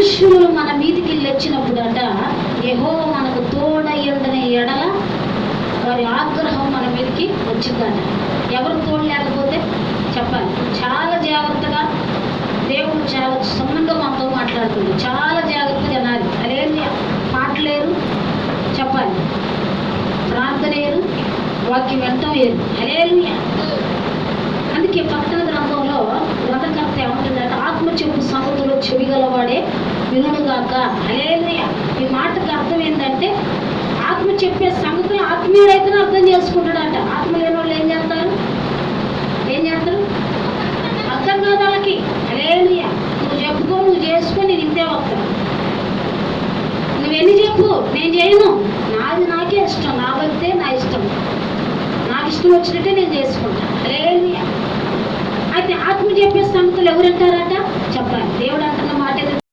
మనుషులు మన మీదికి వచ్చినప్పుడట ఏహో మనకు తోడయ్యుండని ఎడల వారి ఆగ్రహం మన మీదకి వచ్చిందట. ఎవరు తోడు లేకపోతే చెప్పాలి. చాలా జాగ్రత్తగా దేవుడు చాలా సున్నంగా మనతో మాట్లాడుతుంది చాలా జాగ్రత్తగా అనాలి అదేంటి మాటలేరు చెప్పాలి. ప్రార్థన వాక్యం వినటం ఏరు. చెవి గలవాడే వినుడుగాక అలేలుయా ఈ మాటకు అర్థం ఏంటంటే ఆత్మ చెప్పే సంగతులు ఆత్మీయుడైతేనే అర్థం చేసుకుంటాడట. ఆత్మ లేని వాళ్ళు ఏం చేస్తారు? ఏం చేస్తారు? అర్థం కాదు వాళ్ళకి. అలేలుయా నువ్వు చెప్పుకో నువ్వు చేసుకో నేను ఇంతే వస్తాను నువ్వెన్ని చెప్పు? నేను చేయను. నాది నాకే ఇష్టం. నా భక్తే నా ఇష్టం. నాకు ఇష్టం వచ్చినట్టే నేను చేసుకుంటాను అలేలుయా అయితే ఆత్మ చెప్పే సంగతులు ఎవరంటారట?